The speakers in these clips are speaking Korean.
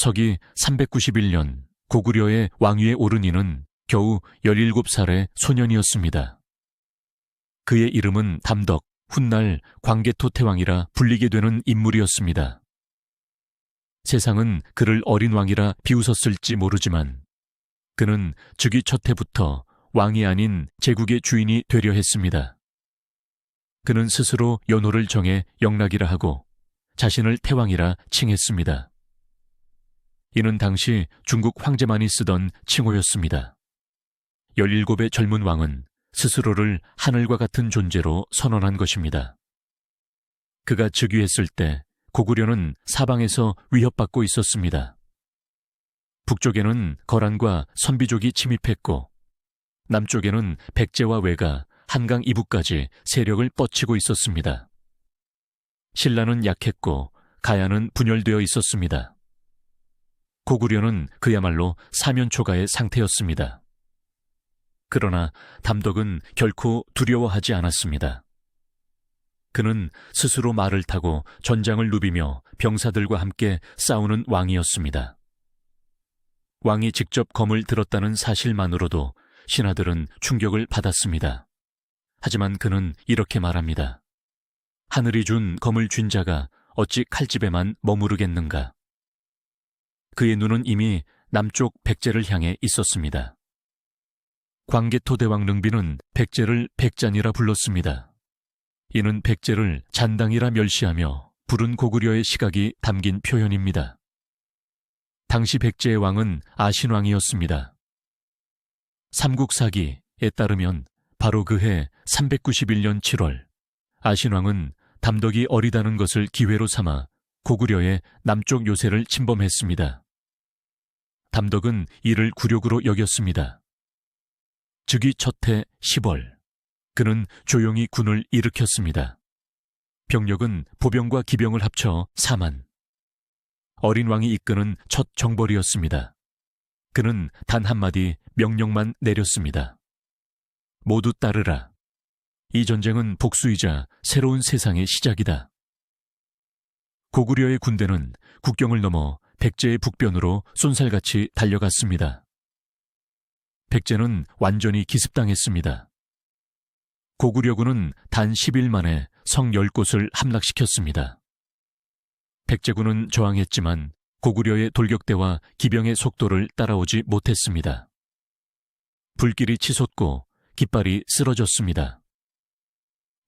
서기 391년 고구려의 왕위에 오른 이는 겨우 17살의 소년이었습니다. 그의 이름은 담덕, 훗날 광개토 태왕이라 불리게 되는 인물이었습니다. 세상은 그를 어린 왕이라 비웃었을지 모르지만 그는 즉위 첫 해부터 왕이 아닌 제국의 주인이 되려 했습니다. 그는 스스로 연호를 정해 영락이라 하고 자신을 태왕이라 칭했습니다. 이는 당시 중국 황제만이 쓰던 칭호였습니다. 17의 젊은 왕은 스스로를 하늘과 같은 존재로 선언한 것입니다. 그가 즉위했을 때 고구려는 사방에서 위협받고 있었습니다. 북쪽에는 거란과 선비족이 침입했고 남쪽에는 백제와 외가 한강 이북까지 세력을 뻗치고 있었습니다. 신라는 약했고 가야는 분열되어 있었습니다. 고구려는 그야말로 사면초가의 상태였습니다. 그러나 담덕은 결코 두려워하지 않았습니다. 그는 스스로 말을 타고 전장을 누비며 병사들과 함께 싸우는 왕이었습니다. 왕이 직접 검을 들었다는 사실만으로도 신하들은 충격을 받았습니다. 하지만 그는 이렇게 말합니다. 하늘이 준 검을 쥔 자가 어찌 칼집에만 머무르겠는가? 그의 눈은 이미 남쪽 백제를 향해 있었습니다. 광개토 대왕 능비는 백제를 백잔이라 불렀습니다. 이는 백제를 잔당이라 멸시하며 부른 고구려의 시각이 담긴 표현입니다. 당시 백제의 왕은 아신왕이었습니다. 삼국사기에 따르면 바로 그해 391년 7월 아신왕은 담덕이 어리다는 것을 기회로 삼아 고구려의 남쪽 요새를 침범했습니다. 담덕은 이를 굴욕으로 여겼습니다. 즉위 첫해 10월 그는 조용히 군을 일으켰습니다. 병력은 보병과 기병을 합쳐 4만. 어린 왕이 이끄는 첫 정벌이었습니다. 그는 단 한마디 명령만 내렸습니다. 모두 따르라. 이 전쟁은 복수이자 새로운 세상의 시작이다. 고구려의 군대는 국경을 넘어 백제의 북변으로 쏜살같이 달려갔습니다. 백제는 완전히 기습당했습니다. 고구려군은 단 10일 만에 성 10곳을 함락시켰습니다. 백제군은 저항했지만 고구려의 돌격대와 기병의 속도를 따라오지 못했습니다. 불길이 치솟고 깃발이 쓰러졌습니다.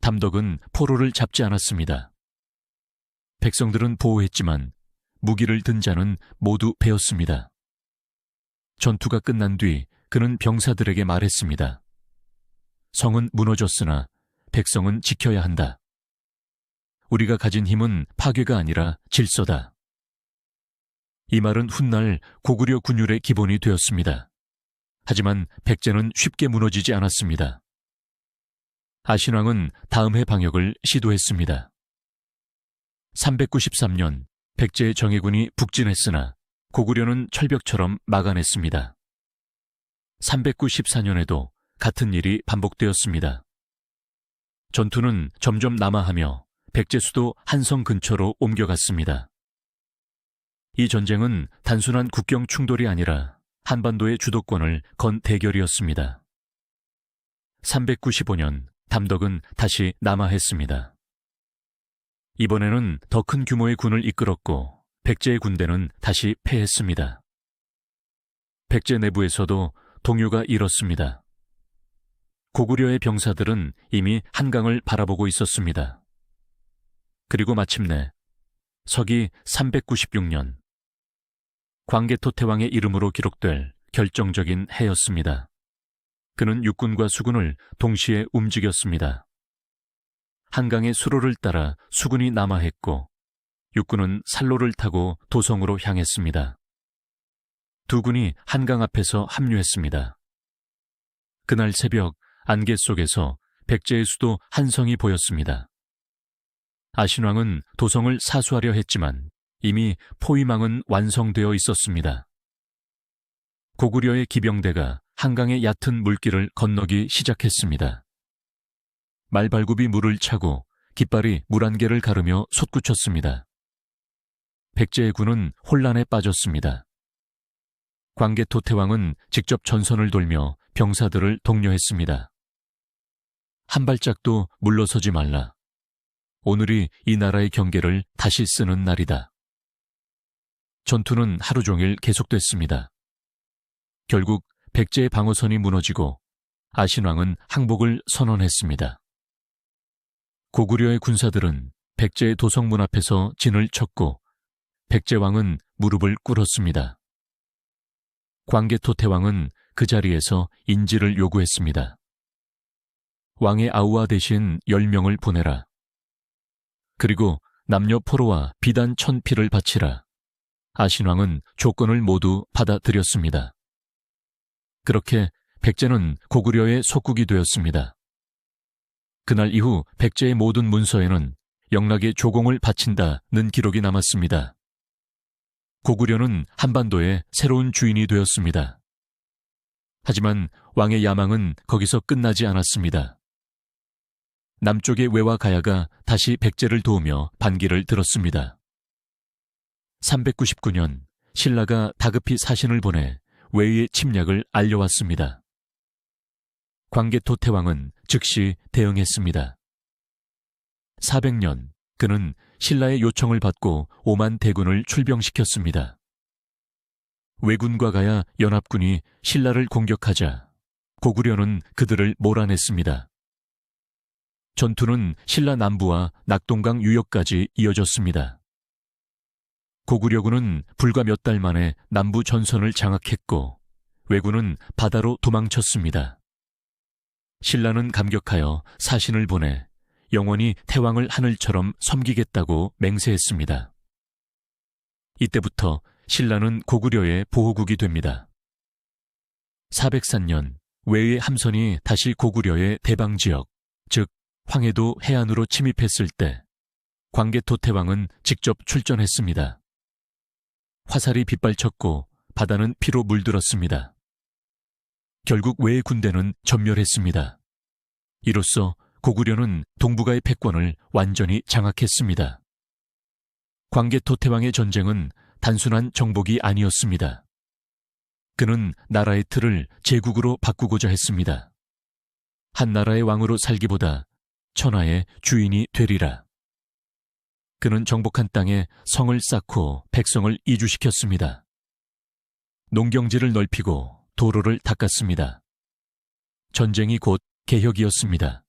담덕은 포로를 잡지 않았습니다. 백성들은 보호했지만 무기를 든 자는 모두 베었습니다. 전투가 끝난 뒤 그는 병사들에게 말했습니다. 성은 무너졌으나 백성은 지켜야 한다. 우리가 가진 힘은 파괴가 아니라 질서다. 이 말은 훗날 고구려 군율의 기본이 되었습니다. 하지만 백제는 쉽게 무너지지 않았습니다. 아신왕은 다음 해 방역을 시도했습니다. 393년 백제의 정예군이 북진했으나 고구려는 철벽처럼 막아냈습니다. 394년에도 같은 일이 반복되었습니다. 전투는 점점 남하하며 백제 수도 한성 근처로 옮겨갔습니다. 이 전쟁은 단순한 국경 충돌이 아니라 한반도의 주도권을 건 대결이었습니다. 395년 담덕은 다시 남하했습니다. 이번에는 더 큰 규모의 군을 이끌었고 백제의 군대는 다시 패했습니다. 백제 내부에서도 동요가 일었습니다. 고구려의 병사들은 이미 한강을 바라보고 있었습니다. 그리고 마침내 서기 396년 광개토 태왕의 이름으로 기록될 결정적인 해였습니다. 그는 육군과 수군을 동시에 움직였습니다. 한강의 수로를 따라 수군이 남하했고 육군은 살로를 타고 도성으로 향했습니다. 두 군이 한강 앞에서 합류했습니다. 그날 새벽 안개 속에서 백제의 수도 한성이 보였습니다. 아신왕은 도성을 사수하려 했지만 이미 포위망은 완성되어 있었습니다. 고구려의 기병대가 한강의 얕은 물길을 건너기 시작했습니다. 말발굽이 물을 차고 깃발이 물한 개를 가르며 솟구쳤습니다. 백제의 군은 혼란에 빠졌습니다. 광개토 태왕은 직접 전선을 돌며 병사들을 독려했습니다. 한 발짝도 물러서지 말라. 오늘이 이 나라의 경계를 다시 쓰는 날이다. 전투는 하루 종일 계속됐습니다. 결국 백제의 방어선이 무너지고 아신왕은 항복을 선언했습니다. 고구려의 군사들은 백제의 도성문 앞에서 진을 쳤고 백제왕은 무릎을 꿇었습니다. 광개토 태왕은 그 자리에서 인지를 요구했습니다. 왕의 아우와 대신 10명을 보내라. 그리고 남녀 포로와 비단 천피를 바치라. 아신왕은 조건을 모두 받아들였습니다. 그렇게 백제는 고구려의 속국이 되었습니다. 그날 이후 백제의 모든 문서에는 영락의 조공을 바친다는 기록이 남았습니다. 고구려는 한반도의 새로운 주인이 되었습니다. 하지만 왕의 야망은 거기서 끝나지 않았습니다. 남쪽의 외와 가야가 다시 백제를 도우며 반기를 들었습니다. 399년 신라가 다급히 사신을 보내 외의 침략을 알려왔습니다. 광개토 태왕은 즉시 대응했습니다. 400년 그는 신라의 요청을 받고 오만 대군을 출병시켰습니다. 왜군과 가야 연합군이 신라를 공격하자 고구려는 그들을 몰아냈습니다. 전투는 신라 남부와 낙동강 유역까지 이어졌습니다. 고구려군은 불과 몇 달 만에 남부 전선을 장악했고 왜군은 바다로 도망쳤습니다. 신라는 감격하여 사신을 보내 영원히 태왕을 하늘처럼 섬기겠다고 맹세했습니다. 이때부터 신라는 고구려의 보호국이 됩니다. 403년 외의 함선이 다시 고구려의 대방 지역, 즉 황해도 해안으로 침입했을 때 광개토 태왕은 직접 출전했습니다. 화살이 빗발쳤고 바다는 피로 물들었습니다. 결국 외의 군대는 전멸했습니다. 이로써 고구려는 동북아의 패권을 완전히 장악했습니다. 광개토 태왕의 전쟁은 단순한 정복이 아니었습니다. 그는 나라의 틀을 제국으로 바꾸고자 했습니다. 한 나라의 왕으로 살기보다 천하의 주인이 되리라. 그는 정복한 땅에 성을 쌓고 백성을 이주시켰습니다. 농경지를 넓히고 도로를 닦았습니다. 전쟁이 곧 개혁이었습니다.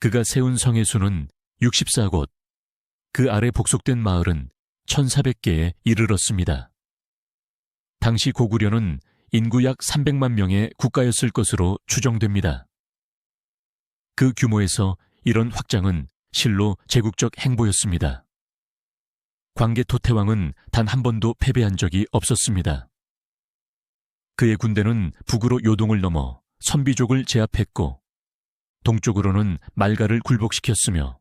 그가 세운 성의 수는 64곳, 그 아래 복속된 마을은 1400개에 이르렀습니다. 당시 고구려는 인구 약 300만 명의 국가였을 것으로 추정됩니다. 그 규모에서 이런 확장은 실로 제국적 행보였습니다. 광개토 태왕은 단 한 번도 패배한 적이 없었습니다. 그의 군대는 북으로 요동을 넘어 선비족을 제압했고 동쪽으로는 말가를 굴복시켰으며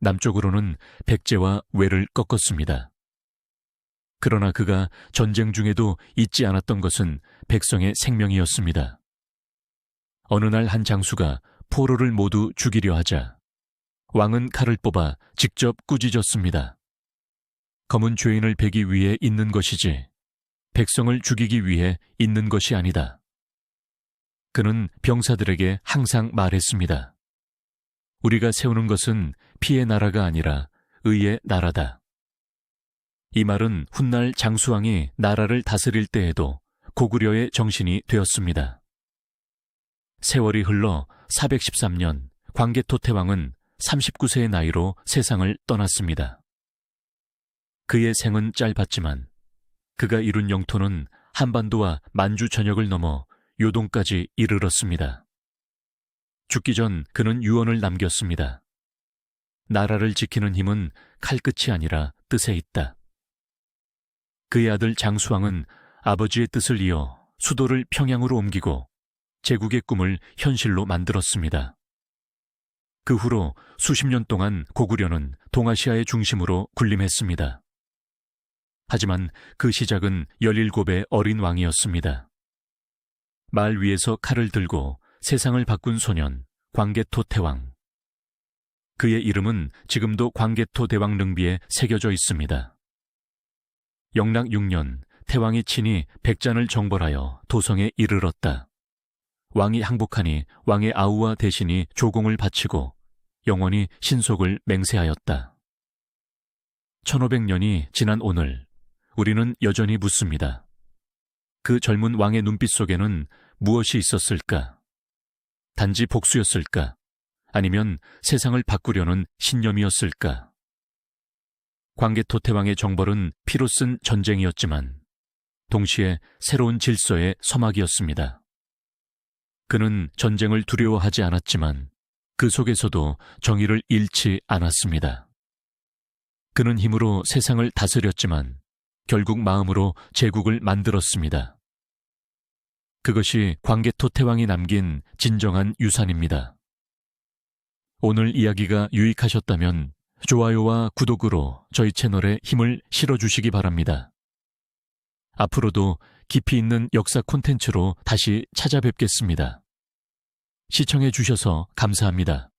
남쪽으로는 백제와 외를 꺾었습니다. 그러나 그가 전쟁 중에도 잊지 않았던 것은 백성의 생명이었습니다. 어느 날 한 장수가 포로를 모두 죽이려 하자 왕은 칼을 뽑아 직접 꾸짖었습니다. 검은 죄인을 베기 위해 있는 것이지 백성을 죽이기 위해 있는 것이 아니다. 그는 병사들에게 항상 말했습니다. 우리가 세우는 것은 피의 나라가 아니라 의의 나라다. 이 말은 훗날 장수왕이 나라를 다스릴 때에도 고구려의 정신이 되었습니다. 세월이 흘러 413년 광개토 태왕은 39세의 나이로 세상을 떠났습니다. 그의 생은 짧았지만 그가 이룬 영토는 한반도와 만주 전역을 넘어 요동까지 이르렀습니다. 죽기 전 그는 유언을 남겼습니다. 나라를 지키는 힘은 칼끝이 아니라 뜻에 있다. 그의 아들 장수왕은 아버지의 뜻을 이어 수도를 평양으로 옮기고 제국의 꿈을 현실로 만들었습니다. 그 후로 수십 년 동안 고구려는 동아시아의 중심으로 군림했습니다. 하지만 그 시작은 17의 어린 왕이었습니다. 말 위에서 칼을 들고 세상을 바꾼 소년, 광개토 태왕. 그의 이름은 지금도 광개토 대왕 능비에 새겨져 있습니다. 영락 6년 태왕이 친히 백잔을 정벌하여 도성에 이르렀다. 왕이 항복하니 왕의 아우와 대신이 조공을 바치고 영원히 신속을 맹세하였다. 1500년이 지난 오늘 우리는 여전히 묻습니다. 그 젊은 왕의 눈빛 속에는 무엇이 있었을까? 단지 복수였을까? 아니면 세상을 바꾸려는 신념이었을까? 광개토 태왕의 정벌은 피로 쓴 전쟁이었지만 동시에 새로운 질서의 서막이었습니다. 그는 전쟁을 두려워하지 않았지만 그 속에서도 정의를 잃지 않았습니다. 그는 힘으로 세상을 다스렸지만 결국 마음으로 제국을 만들었습니다. 그것이 광개토 태왕이 남긴 진정한 유산입니다. 오늘 이야기가 유익하셨다면 좋아요와 구독으로 저희 채널에 힘을 실어주시기 바랍니다. 앞으로도 깊이 있는 역사 콘텐츠로 다시 찾아뵙겠습니다. 시청해 주셔서 감사합니다.